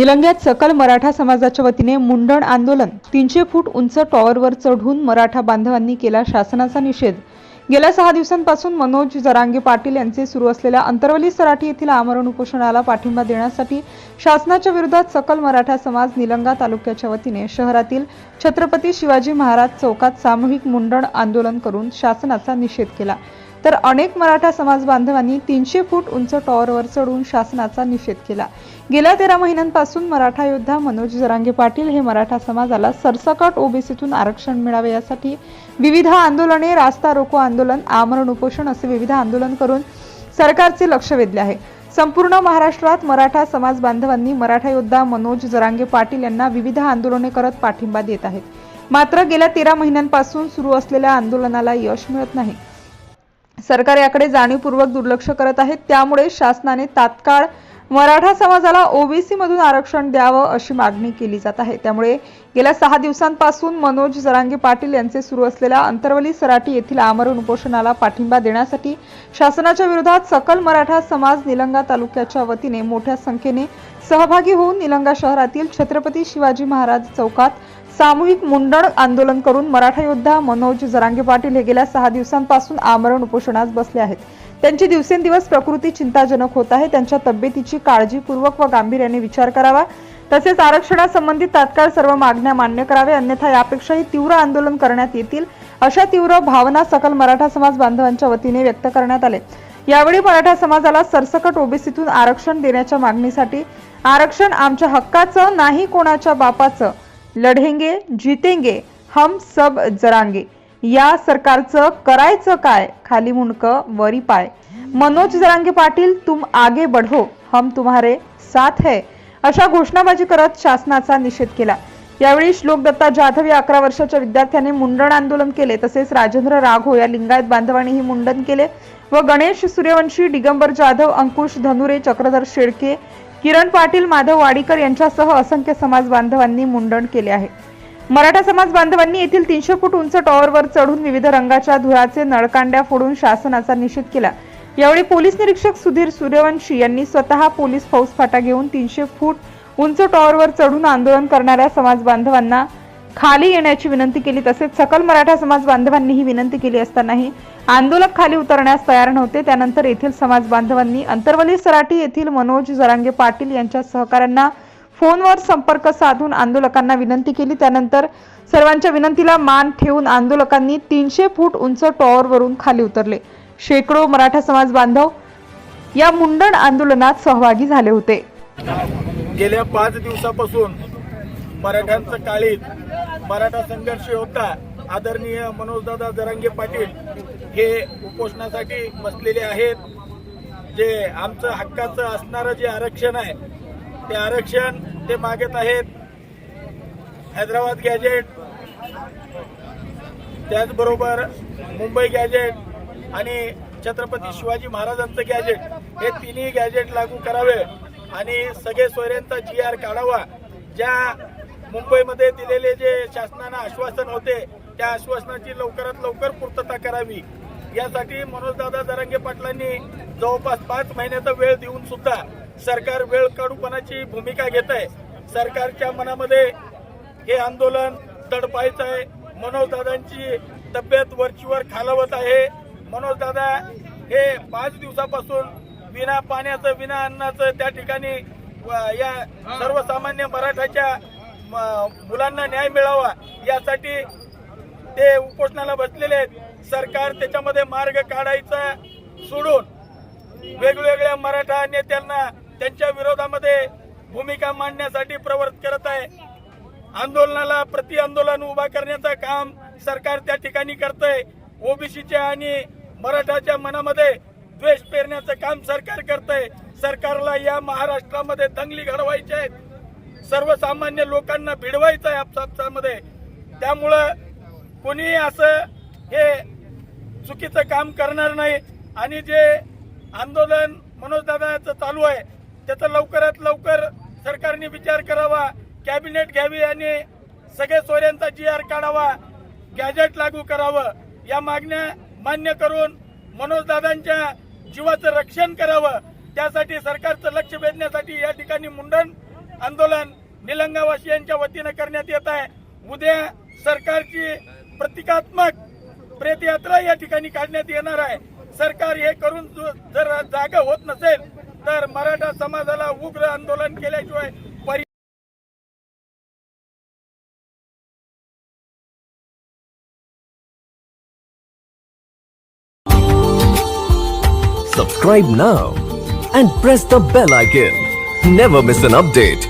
निलंग्यात सकल मराठा समाजाच्या वतीने मुंडण आंदोलन. तीनशे फूट उंच टॉवरवर चढून मराठा बांधवांनी केला शासनाचा निषेध. गेल्या सहा दिवसांपासून मनोज जरांगे पाटील यांचे सुरू असलेल्या अंतरवली सराठी येथील आमरण उपोषणाला पाठिंबा देण्यासाठी शासनाच्या विरोधात सकल मराठा समाज निलंगा तालुक्याच्या वतीने शहरातील छत्रपती शिवाजी महाराज चौकात सामूहिक मुंडण आंदोलन करून शासनाचा निषेध केला. तर अनेक मराठा समाज बांधवांनी तीनशे फूट उंच टॉवरवर चढून शासनाचा निषेध केला. गेल्या तेरा महिन्यांपासून मराठा योद्धा मनोज जरांगे पाटील हे मराठा समाजाला सरसकट ओबीसीतून आरक्षण मिळावे यासाठी विविध आंदोलने रास्ता रोको आंदोलन आमरण उपोषण असे विविध आंदोलन करून सरकारचे लक्ष वेधले आहे. संपूर्ण महाराष्ट्रात मराठा समाज बांधवांनी मराठा योद्धा मनोज जरांगे पाटील यांना विविध आंदोलने करत पाठिंबा देत आहेत. मात्र गेल्या तेरा महिन्यांपासून सुरू असलेल्या आंदोलनाला यश मिळत नाही. सरकार याकडे जाणीवपूर्वक दुर्लक्ष करत आहे. त्यामुळे शासनाने तात्काळ मराठा समाजाला ओबीसी मधून आरक्षण द्यावं अशी मागणी केली जात आहे. त्यामुळे गेल्या सहा दिवसांपासून मनोज जरांगे पाटील यांचे सुरू असलेल्या अंतरवली सराटी येथील आमरण उपोषणाला पाठिंबा देण्यासाठी शासनाच्या विरोधात सकल मराठा समाज निलंगा तालुक्याच्या वतीने मोठ्या संख्येने सहभागी होऊन निलंगा शहरातील छत्रपती शिवाजी महाराज चौकात सामूहिक मुंडण आंदोलन करून मराठा योद्धा मनोज जरांगे पाटील हे गेल्या सहा दिवसांपासून आमरण उपोषणास बसले आहेत. त्यांची दिवसेंदिवस प्रकृती चिंताजनक होत आहे. त्यांच्या तब्येतीची काळजीपूर्वक व गांभीर्याने विचार करावा. तसेच आरक्षणासंबंधित तात्काळ सर्व मागण्या मान्य कराव्या अन्यथा यापेक्षाही तीव्र आंदोलन करण्यात येतील अशा तीव्र भावना सकल मराठा समाज बांधवांच्या वतीने व्यक्त करण्यात आले. यावेळी मराठा समाजाला सरसकट ओबीसीतून आरक्षण देण्याच्या मागणीसाठी आरक्षण आमच्या हक्काचं नाही कोणाच्या बापाचं लढेंगे जितेंगे हम सब जरांगे. या सरकारचं करायचं काय? खाली मुंडकं वरी पाय. मनोज जरांगे पाटील तुम आगे बढ़ो. हम तुम्हारे साथ है. अशा घोषणाबाजी करत शासनाचा निषेध केला. यावेळी श्लोक दत्ता जाधव या अकरा वर्षाच्या विद्यार्थ्याने मुंडण आंदोलन केले. तसेच राजेंद्र राघो या लिंगायत बांधवांनीही मुंडन केले व गणेश सूर्यवंशी दिगंबर जाधव अंकुश धनुरे चक्रधर शेळके किरण पाटील माधव वाडीकर यांच्यासह असंख्य समाज बांधवांनी मुंडण केले आहे. मराठा समाज बांधवांनी येथील तीनशे फूट उंच टॉवरवर चढून विविध रंगाच्या धुराचे नळकांड्या फोडून शासनाचा निषेध केला. यावेळी पोलीस निरीक्षक सुधीर सूर्यवंशी यांनी स्वतः पोलीस फौजफाटा घेऊन तीनशे फूट उंच टॉवरवर चढून आंदोलन करणाऱ्या समाज बांधवांना खाली येण्याची विनंती केली. तसेच सकल मराठा समाज बांधवांनी ही विनंती केली असतानाही आंदोलक खाली उतरण्यास तयार नव्हते. त्यानंतर येथील समाज बांधवांनी अंतरवली सराटी येथील मनोज जरांगे पाटील यांच्या सहकाऱ्यांना फोनवर संपर्क साधून आंदोलकांना विनंती केली. त्यानंतर सर्वांच्या विनंतीला मान ठेवून आंदोलकांनी तीनशे फूट उंच टॉवरवरून खाली उतरले. शेकडो मराठा समाज बांधव या मुंडण आंदोलनात सहभागी झाले होते. गेल्या पाच दिवसापासून मराठ्यांचं काळीत मराठा संघर्ष योद्धा आदरणीय मनोजदादा जरांगे पाटील हे उपोषणासाठी बसलेले आहेत. जे आमचं हक्काचं असणारं जे आरक्षण आहे ते आरक्षण ते मागत आहेत. हैदराबाद गॅजेट त्याचबरोबर मुंबई गॅजेट आणि छत्रपती शिवाजी महाराजांचं गॅजेट हे तिन्ही गॅजेट लागू करावे आणि सगळे सोयऱ्यांचा जी आर काढावा. ज्या मुंबईमध्ये दिलेले जे शासनानं आश्वासन होते त्या आश्वासनाची लवकरात लवकर पूर्तता करावी. यासाठी मनोजदादा जरांगे पाटलांनी जवळपास पाच महिन्याचा वेळ देऊन सुद्धा सरकार वेळ काढूपणाची भूमिका घेत आहे सरकारच्या मनामध्ये हे आंदोलन तडपायचं आहे. मनोजदादांची तब्येत वरचीवर खालावत आहे. मनोजदादा हे पाच दिवसापासून विना पाण्याचं विना अन्नाचं त्या ठिकाणी या सर्वसामान्य मराठाच्या मुलांना न्याय मिळावा यासाठी ते उपोषणाला बसलेले आहेत. सरकार त्याच्यामध्ये मार्ग काढायचा सोडून वेगवेगळ्या मराठा नेत्यांना त्यांच्या विरोधामध्ये भूमिका मांडण्यासाठी प्रवृत्त करत आहे. आंदोलनाला प्रति आंदोलन उभा करण्याचं काम सरकार त्या ठिकाणी करतंय. ओबीसीच्या आणि मराठाच्या मनामध्ये द्वेष पेरण्याचं काम सरकार करतंय. सरकारला या महाराष्ट्रामध्ये दंगली घडवायच्या आहेत. सर्वसामान्य लोकांना भिडवायचं आहे आपसापसामध्ये त्यामुळं कोणीही असं हे चुकीचं काम करणार नाही. आणि जे आंदोलन मनोजदादाचं चालू आहे त्याचा लवकरात लवकर सरकारने विचार करावा कॅबिनेट घ्यावी आणि सगळे सोयऱ्यांचा जी आर काढावा गॅजेट लागू करावं. या मागण्या मान्य करून मनोजदादांच्या जीवाचं रक्षण करावं. त्यासाठी सरकारचं लक्ष वेधण्यासाठी या ठिकाणी मुंडन आंदोलन निलंगावासियांच्या वतीनं करण्यात येत आहे उद्या सरकारची प्रतिकात्मक प्रेतयात्रा या ठिकाणी काढण्यात येणार आहे सरकार हे करून जर जागा होत नसेल तर मराठा समाजाला उग्र आंदोलन केल्याशिवाय पर्याय Subscribe now and press the bell icon. Never miss an update.